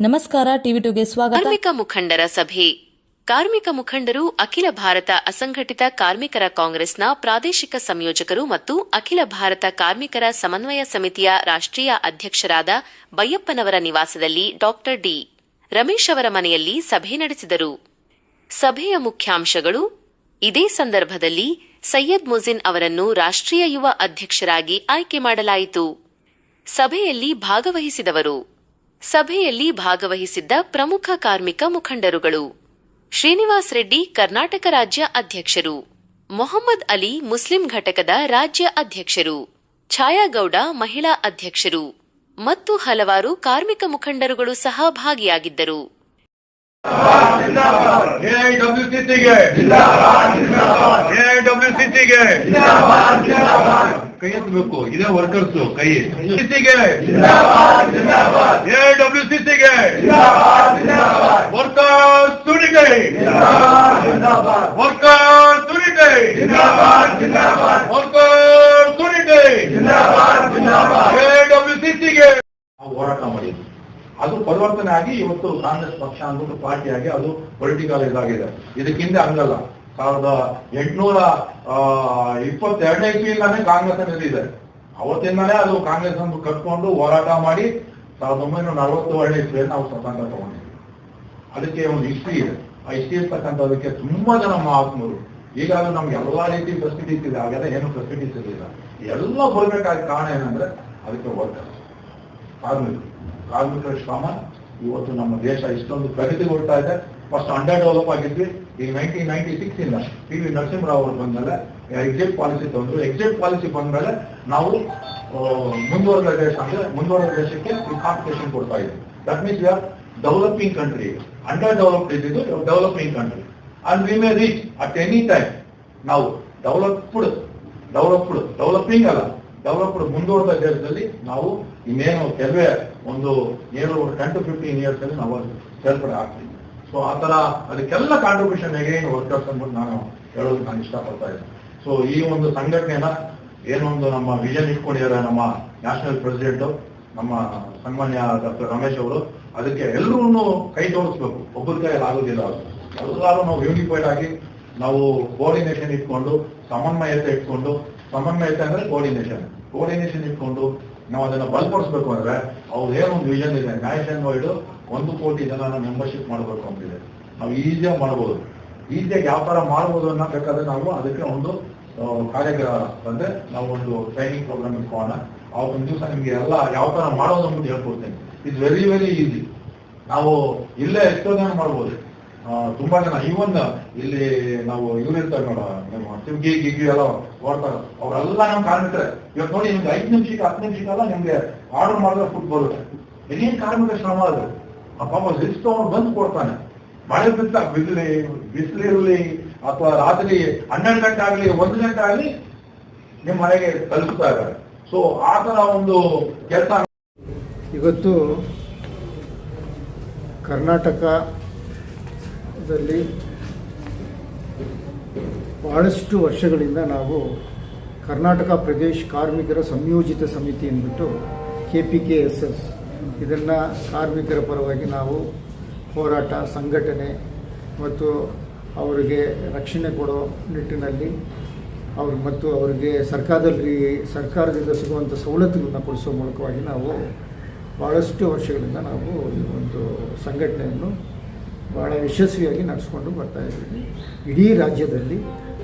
ನಮಸ್ಕಾರ, ಟಿವಿ ಟುಗೆ ಸ್ವಾಗತ. ಕಾರ್ಮಿಕ ಮುಖಂಡರ ಸಭೆ. ಕಾರ್ಮಿಕ ಮುಖಂಡರು, ಅಖಿಲ ಭಾರತ ಅಸಂಘಟಿತ ಕಾರ್ಮಿಕರ ಕಾಂಗ್ರೆಸ್ನ ಪ್ರಾದೇಶಿಕ ಸಂಯೋಜಕರು ಮತ್ತು ಅಖಿಲ ಭಾರತ ಕಾರ್ಮಿಕರ ಸಮನ್ವಯ ಸಮಿತಿಯ ರಾಷ್ಟ್ರೀಯ ಅಧ್ಯಕ್ಷರಾದ ಬೈಯಪ್ಪನವರ ನಿವಾಸದಲ್ಲಿ ಡಾಕ್ಟರ್ ಡಿ. ರಮೇಶ್ ಅವರ ಮನೆಯಲ್ಲಿ ಸಭೆ ನಡೆಸಿದರು. ಸಭೆಯ ಮುಖ್ಯಾಂಶಗಳು, ಇದೇ ಸಂದರ್ಭದಲ್ಲಿ ಸೈಯದ್ ಮುಜಿನ್ ಅವರನ್ನು ರಾಷ್ಟ್ರೀಯ ಯುವ ಅಧ್ಯಕ್ಷರಾಗಿ ಆಯ್ಕೆ ಮಾಡಲಾಯಿತು. ಸಭೆಯಲ್ಲಿ ಭಾಗವಹಿಸಿದವರು. ಸಭೆಯಲ್ಲಿ ಭಾಗವಹಿಸಿದ್ದ ಪ್ರಮುಖ ಕಾರ್ಮಿಕ ಮುಖಂಡರುಗಳು. ಶ್ರೀನಿವಾಸ್ ರೆಡ್ಡಿ ಕರ್ನಾಟಕ ರಾಜ್ಯ ಅಧ್ಯಕ್ಷರು. ಮೊಹಮ್ಮದ್ ಅಲಿ ಮುಸ್ಲಿಂ ಘಟಕದ ರಾಜ್ಯ ಅಧ್ಯಕ್ಷರು. ಛಾಯಾಗೌಡ ಮಹಿಳಾ ಅಧ್ಯಕ್ಷರು. ಮತ್ತು ಹಲವಾರು ಕಾರ್ಮಿಕ ಮುಖಂಡರುಗಳು ಸಹ ಭಾಗಿಯಾಗಿದ್ದರು ಎಐಡಬ್ಲ್ಯೂಸಿಸಿಗೆ ಎಐಡಬ್ಲ್ಯೂಸಿಸಿಗೆ ಕೈ ಎತ್ತಬೇಕು ಇದೇ ವರ್ಕರ್ಸ್ ಕೈ ಸಿಸಿಗೆ ಎಐಡಬ್ಲ್ಯೂಸಿಸಿಗೆ ವರ್ಕರ್ಸ್ ತುಣಿಗೈ ವರ್ಕರ್ಸ್ ತುಣಿಗೈ ವರ್ಕರ್ಸ್ ತುಣಿಗೈ ಎಐಡಬ್ಲ್ಯೂಸಿಸಿಗೆ ಹೋರಾಟ ಮಾಡಿದ್ರು ಅದು ಪರಿವರ್ತನೆ ಆಗಿ ಇವತ್ತು ಕಾಂಗ್ರೆಸ್ ಪಕ್ಷ ಅಂದ್ಬಿಟ್ಟು ಪಾರ್ಟಿ ಆಗಿ ಅದು ಪೊಲಿಟಿಕಲ್ ಇದಾಗಿದೆ. ಇದಕ್ಕಿಂತ ಹಂಗಲ್ಲ. ಸಾವಿರದ ಎಂಟುನೂರ ಇಪ್ಪತ್ತೆರಡನೇ ಇಸ್ವಿಯಿಂದಾನೇ ಕಾಂಗ್ರೆಸ್ ಅನ್ನೋದಿದೆ ಅವತ್ತಿಂದಾನೇ ಅದು ಕಾಂಗ್ರೆಸ್ ಅನ್ನು ಕಟ್ಕೊಂಡು ಹೋರಾಟ ಮಾಡಿ ಸಾವಿರದ ಒಂಬೈನೂರ ನಲವತ್ತೇಳನೇ ಇಸ್ವಿಯಲ್ಲಿ ನಾವು ಸ್ವತಂತ್ರ ತಗೊಂಡಿದ್ವಿ. ಅದಕ್ಕೆ ಒಂದು ಹಿಸ್ಟ್ರಿ ಇದೆ. ಆ ಹಿಸ್ಟ್ರಿ ಇರ್ತಕ್ಕಂಥದಕ್ಕೆ ತುಂಬಾ ಜನ ಮಹಾತ್ಮರು. ಈಗಾಗಲೂ ನಮ್ಗೆ ಎಲ್ಲಾ ರೀತಿ ಫೆಸಿಲಿಟೀಸ್ ಇದೆ. ಆಗೆಲ್ಲ ಏನು ಫೆಸಿಲಿಟೀಸ್ ಇರಲಿಲ್ಲ. ಎಲ್ಲ ಬರ್ಬೇಕಾದ ಕಾರಣ ಏನಂದ್ರೆ ಅದಕ್ಕೆ ವರ್ಕರ್ಸ್ ಕಾರ್ಮಿಕರು ಕಾರ್ಮಿಕರ ಶ್ರಮ. ಇವತ್ತು ನಮ್ಮ ದೇಶ ಇಷ್ಟೊಂದು ಪ್ರಗತಿ ಕೊಡ್ತಾ ಇದೆ. ಫಸ್ಟ್ ಅಂಡರ್ ಡೆವಲಪ್ ಆಗಿದ್ವಿ. ಈಗ ನೈನ್ಟೀನ್ ನೈನ್ಟಿ ಸಿಕ್ಸ್ ಇಂದ ಪಿ ವಿ ನರಸಿಂಹರಾವ್ ಅವರು ಬಂದ್ಮೇಲೆ ಎಕ್ಸಿಟ್ ಪಾಲಿಸಿ ತಂದ್ರು ಎಕ್ಸಿಟ್ ಪಾಲಿಸಿ ಬಂದ್ಮೇಲೆ ನಾವು ಮುಂದುವರೆದ ದೇಶ ಅಂದ್ರೆ ಮುಂದುವರೆದ ದೇಶಕ್ಕೆ ಕಾಂಪಿಟೇಷನ್ ಕೊಡ್ತಾ ಇದ್ವಿ that means we are developing country under developed ಇದ್ದಿದ್ದು developing country and we may reach at any time ನಾವು ಡೆವಲಪ್ಡ್ ಡೆವಲಪ್ಡ್ ಡೆವಲಪಿಂಗ್ ಅಲ್ಲ. ಡೆವಲಪ್ಡ್ ಮುಂದುವರೆದ ದೇಶದಲ್ಲಿ ನಾವು ಇನ್ನೇನು ಕೆಲವೇ ಒಂದು ಏನು ಟೆನ್ ಟು ಫಿಫ್ಟೀನ್ ಇಯರ್ಸ್ ಅಲ್ಲಿ ನಾವು ಸೇರ್ಪಡೆ ಆಗ್ತೀವಿ. ಸೊ ಆ ತರ ಅದಕ್ಕೆಲ್ಲ ಕಾಂಟ್ರಿಬ್ಯೂಷನ್ ಏನು ವರ್ಕರ್ಸ್ ಅಂದ್ಬಿಟ್ಟು ನಾನು ಹೇಳೋದು ನಾನು ಇಷ್ಟಪಡ್ತಾ ಇದ್ದೆ ಸೊ ಈ ಒಂದು ಸಂಘಟನೆಯನ್ನ ಏನೊಂದು ನಮ್ಮ ವಿಜನ್ ಇಟ್ಕೊಂಡಿದ್ದಾರೆ ನಮ್ಮ ನ್ಯಾಷನಲ್ ಪ್ರೆಸಿಡೆಂಟ್ ನಮ್ಮ ಸನ್ಮಾನ್ಯ ಡಾಕ್ಟರ್ ರಮೇಶ್ ಅವರು. ಅದಕ್ಕೆ ಎಲ್ಲರೂ ಕೈ ತೋರಿಸ್ಬೇಕು ಒಬ್ಬರ ಕೈಯಲ್ಲಿ ಆಗೋದಿಲ್ಲ ಅದು. ಎಲ್ಲರೂ ನಾವು ಯೂನಿಫೈಡ್ ಆಗಿ ನಾವು ಕೋಆರ್ಡಿನೇಷನ್ ಇಟ್ಕೊಂಡು, ಸಮನ್ವಯತೆ ಇಟ್ಕೊಂಡು, ಸಮನ್ವಯತೆ ಅಂದ್ರೆ ಕೋಆರ್ಡಿನೇಷನ್ ಕೋಆರ್ಡಿನೇಷನ್ ಇಟ್ಕೊಂಡು ನಾವು ಅದನ್ನು ಬಲಪಡಿಸ್ಬೇಕು ಅಂದ್ರೆ ಅವ್ರು ಏನೊಂದು ವಿಷನ್ ಇದೆ. ನ್ಯಾಷನ್ ವೈಡ್ ಒಂದು ಕೋಟಿ ಜನನ ಮೆಂಬರ್ಶಿಪ್ ಮಾಡಬೇಕು ಅಂತಿದೆ. ನಾವು ಈಸಿಯಾಗಿ ಮಾಡ್ಬೋದು. ಈಸಿಯಾಗಿ ಯಾವ ಥರ ಮಾಡ್ಬೋದು ಅನ್ನೋ ಬೇಕಾದ್ರೆ ನಾವು ಅದಕ್ಕೆ ಒಂದು ಕಾರ್ಯಕ್ರಮ ಅಂದ್ರೆ ನಾವು ಒಂದು ಟ್ರೈನಿಂಗ್ ಪ್ರೋಗ್ರಾಮ್ ಇಟ್ಕೋಣ ಒಂದು ದಿವಸ ನಿಮ್ಗೆ ಎಲ್ಲ ಯಾವ ಥರ ಮಾಡೋದು ಅಂತ ಹೇಳ್ಕೊಡ್ತೀನಿ. ಇಟ್ಸ್ ವೆರಿ ವೆರಿ ಈಸಿ ನಾವು ಇಲ್ಲೇ ಎಷ್ಟೋ ಜನ ಮಾಡ್ಬೋದು. ತುಂಬಾ ಜನ ಈವನ್ ಇಲ್ಲಿ ನಾವು ಇವ್ರು ಇರ್ತಾರೆ ನೋಡ ನಿಮ್ಮ ಗಿಗ್ಗಿ ಎಲ್ಲ ಓಡ್ತಾರೆ ಅವರೆಲ್ಲ ನಮ್ ಕಾರ್ಮಿಕರೆ. ಇವತ್ತು ನೋಡಿ, ನಿಮ್ಗೆ ಐದು ನಿಮಿಷಕ್ಕೆ, ಹತ್ತು ನಿಮಿಷಕ್ಕೆಲ್ಲ ನಿಮ್ಗೆ ಆರ್ಡರ್ ಮಾಡಿದ್ರೆ ಫುಡ್ ಬರುತ್ತೆ ಏನೇನು ಕಾರ್ಮಿಕ ಶ್ರಮ ಅದು? ಆ ಪಾಪ ಲಿಸ್ಟ್ ಅವನು ಬಂದು ಕೊಡ್ತಾನೆ. ಮಳೆ ಬಿದ್ದ ಬಿಸಿಲಿ ಬಿಸಿಲಿರಲಿ, ಅಥವಾ ರಾತ್ರಿ ಹನ್ನೆರಡು ಗಂಟೆ ಆಗಲಿ, ಒಂದು ಗಂಟೆ ಆಗಲಿ ನಿಮ್ಮ ಮನೆಗೆ ತಲುಪ್ತಾ ಇದ್ದಾರೆ. ಸೊ ಆ ತರ ಒಂದು ಕೆಲಸ ಇವತ್ತು ಕರ್ನಾಟಕದಲ್ಲಿ ಬಹಳಷ್ಟು ವರ್ಷಗಳಿಂದ ನಾವು ಕರ್ನಾಟಕ ಪ್ರದೇಶ ಕಾರ್ಮಿಕರ ಸಂಯೋಜಿತ ಸಮಿತಿ ಅಂದ್ಬಿಟ್ಟು K P K S S ಇದನ್ನು ಕಾರ್ಮಿಕರ ಪರವಾಗಿ ನಾವು ಹೋರಾಟ, ಸಂಘಟನೆ ಮತ್ತು ಅವರಿಗೆ ರಕ್ಷಣೆ ಕೊಡೋ ನಿಟ್ಟಿನಲ್ಲಿ ಅವ್ರ ಮತ್ತು ಅವರಿಗೆ ಸರ್ಕಾರದಲ್ಲಿ, ಸರ್ಕಾರದಿಂದ ಸಿಗುವಂಥ ಸವಲತ್ತುಗಳನ್ನ ಕೊಡಿಸೋ ಮೂಲಕವಾಗಿ ನಾವು ಭಾಳಷ್ಟು ವರ್ಷಗಳಿಂದ ನಾವು ಈ ಒಂದು ಸಂಘಟನೆಯನ್ನು ಭಾಳ ಯಶಸ್ವಿಯಾಗಿ ನಡೆಸ್ಕೊಂಡು ಬರ್ತಾ ಇದ್ದೀವಿ. ಇಡೀ ರಾಜ್ಯದಲ್ಲಿ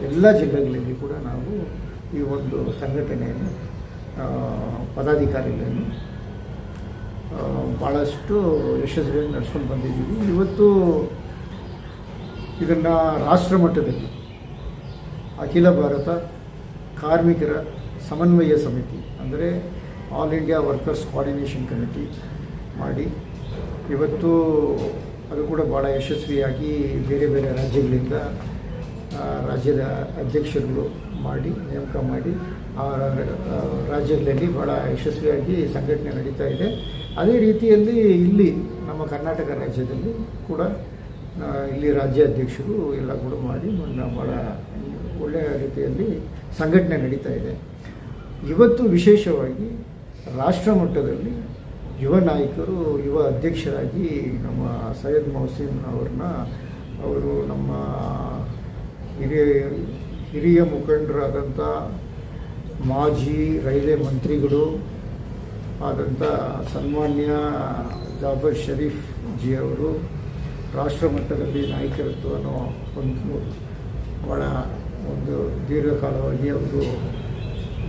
ಎಲ್ಲ ಜಿಲ್ಲೆಗಳಲ್ಲಿ ಕೂಡ ನಾವು ಈ ಒಂದು ಸಂಘಟನೆಯನ್ನು ಪದಾಧಿಕಾರಿಗಳನ್ನು ಭಾಳಷ್ಟು ಯಶಸ್ವಿಯಾಗಿ ನಡೆಸ್ಕೊಂಡು ಬಂದಿದ್ದೀವಿ. ಇವತ್ತು ಇದನ್ನು ರಾಷ್ಟ್ರ ಮಟ್ಟದಲ್ಲಿ ಅಖಿಲ ಭಾರತ ಕಾರ್ಮಿಕರ ಸಮನ್ವಯ ಸಮಿತಿ, ಅಂದರೆ all India workers coordination committee ಮಾಡಿ, ಇವತ್ತು ಅದು ಕೂಡ ಭಾಳ ಯಶಸ್ವಿಯಾಗಿ ಬೇರೆ ಬೇರೆ ರಾಜ್ಯಗಳಿಂದ ರಾಜ್ಯದ ಅಧ್ಯಕ್ಷರುಗಳು ಮಾಡಿ, ನೇಮಕ ಮಾಡಿ, ಆ ರಾಜ್ಯದಲ್ಲಿ ಭಾಳ ಯಶಸ್ವಿಯಾಗಿ ಸಂಘಟನೆ ನಡೀತಾ ಇದೆ. ಅದೇ ರೀತಿಯಲ್ಲಿ ಇಲ್ಲಿ ನಮ್ಮ ಕರ್ನಾಟಕ ರಾಜ್ಯದಲ್ಲಿ ಕೂಡ ಇಲ್ಲಿ ರಾಜ್ಯ ಅಧ್ಯಕ್ಷರು ಎಲ್ಲ ಕೂಡ ಮಾಡಿ ಭಾಳ ಒಳ್ಳೆಯ ರೀತಿಯಲ್ಲಿ ಸಂಘಟನೆ ನಡೀತಾ ಇದೆ. ಇವತ್ತು ವಿಶೇಷವಾಗಿ ರಾಷ್ಟ್ರ ಮಟ್ಟದಲ್ಲಿ ಯುವ ನಾಯಕರು, ಯುವ ಅಧ್ಯಕ್ಷರಾಗಿ ನಮ್ಮ ಸೈಯದ್ ಮೊಹಸಿನ್ ಅವ್ರನ್ನ ಅವರು ನಮ್ಮ ಹಿರಿಯ ಹಿರಿಯ ಮುಖಂಡರಾದಂಥ ಮಾಜಿ ರೈಲ್ವೆ ಮಂತ್ರಿಗಳು ಆದಂಥ ಸನ್ಮಾನ್ಯ ಜಾಫರ್ ಶರೀಫ್ ಜಿ ಅವರು, ರಾಷ್ಟ್ರ ಮಟ್ಟದಲ್ಲಿ ನಾಯಕತ್ವವನ್ನು ಒಂದು ಭಾಳ ಒಂದು ದೀರ್ಘಕಾಲವಾಗಿ ಅವರು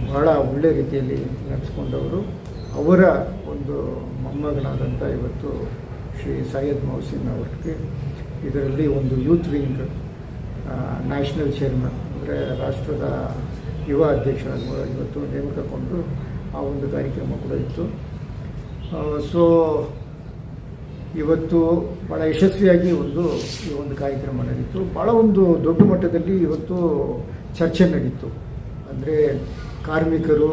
ಬಹಳ ಒಳ್ಳೆ ರೀತಿಯಲ್ಲಿ ನಡೆಸ್ಕೊಂಡವರು ಅವರ ಒಂದು ಮೊಮ್ಮಗನಾದಂಥ ಇವತ್ತು ಶ್ರೀ ಸೈಯದ್ ಮೌಸಿನ್ ಅವರಿಗೆ ಇದರಲ್ಲಿ ಒಂದು ಯೂತ್ ವಿಂಗ್ ನ್ಯಾಷನಲ್ ಚೇರ್ಮನ್, ಅಂದರೆ ರಾಷ್ಟ್ರದ ಯುವ ಅಧ್ಯಕ್ಷರಾಗಿ ಇವತ್ತು ನೇಮಕಗೊಂಡು ಆ ಒಂದು ಕಾರ್ಯಕ್ರಮ ಕೂಡ ಇತ್ತು. ಸೊ ಇವತ್ತು ಭಾಳ ಯಶಸ್ವಿಯಾಗಿ ಒಂದು ಈ ಒಂದು ಕಾರ್ಯಕ್ರಮ ನಡೀತು ಭಾಳ ಒಂದು ದೊಡ್ಡ ಮಟ್ಟದಲ್ಲಿ ಇವತ್ತು ಚರ್ಚೆ ನಡೀತು ಅಂದರೆ ಕಾರ್ಮಿಕರು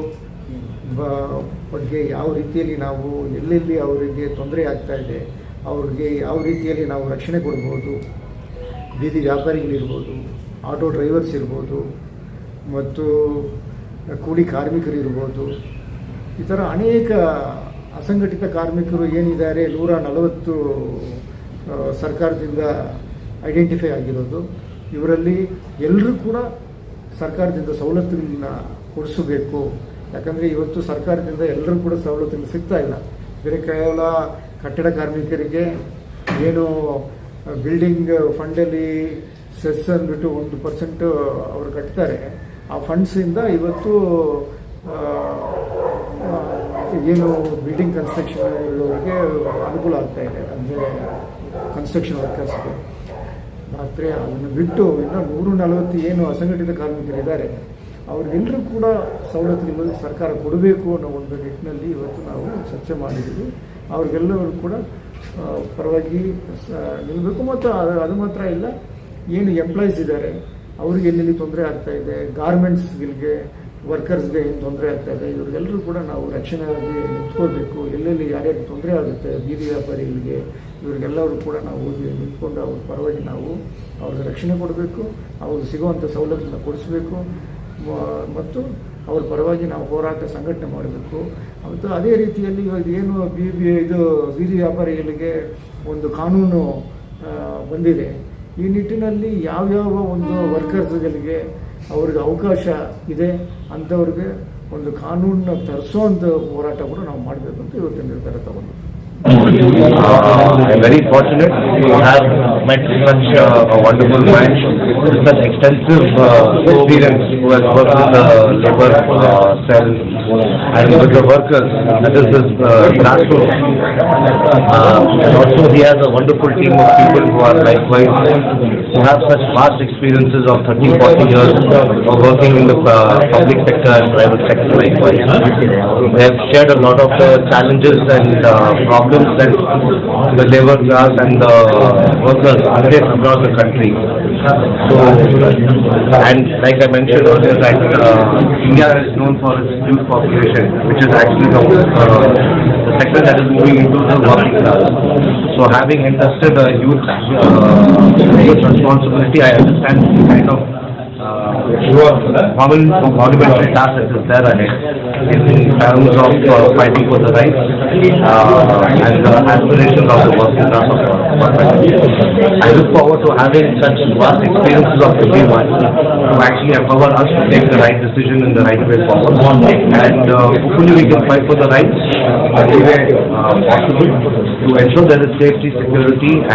ಬಗ್ಗೆ ಯಾವ ರೀತಿಯಲ್ಲಿ ನಾವು ಎಲ್ಲೆಲ್ಲಿ ಅವರಿಗೆ ತೊಂದರೆ ಆಗ್ತಾ ಇದೆ, ಅವ್ರಿಗೆ ಯಾವ ರೀತಿಯಲ್ಲಿ ನಾವು ರಕ್ಷಣೆ ಕೊಡ್ಬೋದು, ಬೀದಿ ವ್ಯಾಪಾರಿಗಳಿರ್ಬೋದು, ಆಟೋ ಡ್ರೈವರ್ಸ್ ಇರ್ಬೋದು, ಮತ್ತು ಕೂಲಿ ಕಾರ್ಮಿಕರು ಇರ್ಬೋದು, ಈ ಥರ ಅನೇಕ ಅಸಂಘಟಿತ ಕಾರ್ಮಿಕರು ಏನಿದ್ದಾರೆ, ನೂರ ನಲವತ್ತು ಸರ್ಕಾರದಿಂದ ಐಡೆಂಟಿಫೈ ಆಗಿರೋದು. ಇವರಲ್ಲಿ ಎಲ್ಲರೂ ಕೂಡ ಸರ್ಕಾರದಿಂದ ಸವಲತ್ತುಗಳನ್ನ ಕೊಡಿಸಬೇಕು. ಯಾಕಂದರೆ ಇವತ್ತು ಸರ್ಕಾರದಿಂದ ಎಲ್ಲರೂ ಕೂಡ ಸವಲತ್ತುಗಳು ಸಿಗ್ತಾ ಇಲ್ಲ. ಬೇರೆ ಕೇವಲ ಕಟ್ಟಡ ಕಾರ್ಮಿಕರಿಗೆ ಏನು ಬಿಲ್ಡಿಂಗ್ ಫಂಡಲ್ಲಿ ಸೆಸ್ ಅಂದ್ಬಿಟ್ಟು ಒಂದು ಪರ್ಸೆಂಟು ಅವರು ಕಟ್ತಾರೆ. ಆ ಫಂಡ್ಸಿಂದ ಇವತ್ತು ಏನು ಬಿಲ್ಡಿಂಗ್ ಕನ್ಸ್ಟ್ರಕ್ಷನ್ ಇರೋರಿಗೆ ಅನುಕೂಲ ಆಗ್ತಾ ಇದೆ. ಅಂದರೆ ಕನ್ಸ್ಟ್ರಕ್ಷನ್ ವರ್ಕರ್ಸ್ಗೆ ಆದರೆ ಅದನ್ನು ಬಿಟ್ಟು ಇನ್ನೂ ನೂರು ನಲವತ್ತು ಏನು ಅಸಂಘಟಿತ ಕಾರ್ಮಿಕರಿದ್ದಾರೆ. ಅವ್ರಿಗೆಲ್ಲರೂ ಕೂಡ ಸವಲತ್ತುಗಳು ಸರ್ಕಾರ ಕೊಡಬೇಕು ಅನ್ನೋ ಒಂದು ನಿಟ್ಟಿನಲ್ಲಿ ಇವತ್ತು ನಾವು ಚರ್ಚೆ ಮಾಡಿದ್ದೀವಿ. ಅವ್ರಿಗೆಲ್ಲರೂ ಕೂಡ ಪರವಾಗಿ ನಿಲ್ಲಬೇಕು ಮತ್ತು ಅದು ಅದು ಮಾತ್ರ ಇಲ್ಲ, ಏನು ಎಂಪ್ಲಾಯೀಸ್ ಇದ್ದಾರೆ, ಅವ್ರಿಗೆ ಎಲ್ಲೆಲ್ಲಿ ತೊಂದರೆ ಆಗ್ತಾ ಇದೆ ಗಾರ್ಮೆಂಟ್ಸ್ಗಳಿಗೆ ವರ್ಕರ್ಸ್ಗೆ ಏನು ತೊಂದರೆ ಆಗ್ತಾ ಇದೆ ಇವ್ರಿಗೆಲ್ಲರೂ ಕೂಡ ನಾವು ರಕ್ಷಣೆಯಾಗಿ ನಿಂತ್ಕೋಬೇಕು ಎಲ್ಲೆಲ್ಲಿ ಯಾರ್ಯಾರು ತೊಂದರೆ ಆಗುತ್ತೆ, ಬೀದಿ ವ್ಯಾಪಾರಿಗಳಿಗೆ, ಇವ್ರಿಗೆಲ್ಲರೂ ಕೂಡ ನಾವು ಹೋಗಿ ನಿಂತ್ಕೊಂಡು ಅವ್ರ ಪರವಾಗಿ ನಾವು ಅವ್ರಿಗೆ ರಕ್ಷಣೆ ಕೊಡಬೇಕು, ಅವ್ರಿಗೆ ಸಿಗುವಂಥ ಸವಲತ್ತನ್ನ ಕೊಡಿಸ್ಬೇಕು. ಮತ್ತು ಅವ್ರ ಪರವಾಗಿ ನಾವು ಹೋರಾಟ ಸಂಘಟನೆ ಮಾಡಬೇಕು. ಮತ್ತು ಅದೇ ರೀತಿಯಲ್ಲಿ ಇವಾಗ ಏನು ಬಿ ಬಿ, ಇದು ಬೀದಿ ವ್ಯಾಪಾರಿಗಳಿಗೆ ಒಂದು ಕಾನೂನು ಬಂದಿದೆ. ಈ ನಿಟ್ಟಿನಲ್ಲಿ ಯಾವ್ಯಾವ ಒಂದು ವರ್ಕರ್ಸ್ಗಳಿಗೆ ಅವ್ರಿಗೆ ಅವಕಾಶ ಇದೆ, ಅಂಥವ್ರಿಗೆ ಒಂದು ಕಾನೂನನ್ನ ಅಂತ ಹೋರಾಟ ಕೂಡ ನಾವು ಮಾಡಬೇಕು ಅಂತ ಇವತ್ತಿನ ನಿರ್ಧಾರ ತಗೊಂಡು Uh, I'm very fortunate to have met such uh, a wonderful man with such extensive uh, experience who has worked with the labor uh, cell and with the workers. That is his uh, grassroots. Uh, And also he has a wonderful team of people who are likewise, who have such vast experiences of 30, 40 years of working in the uh, public sector and private sector likewise. They have shared a lot of the challenges and uh, problems that the labor class and the workers across the country. So, and like I mentioned earlier, that uh, India is known for its youth population, which is actually the, uh, the sector that is moving into the working class. So having entrusted a youth, uh, youth responsibility, I understand the kind of monumental task that is there ahead in terms of uh, fighting for the rights uh, and the aspirations of the working class of. I look forward to having such vast experiences of everyone to actually empower us to take the right decision in the right way forward. And uh, hopefully we can fight for the rights in every way uh, possible to ensure there is safety, security and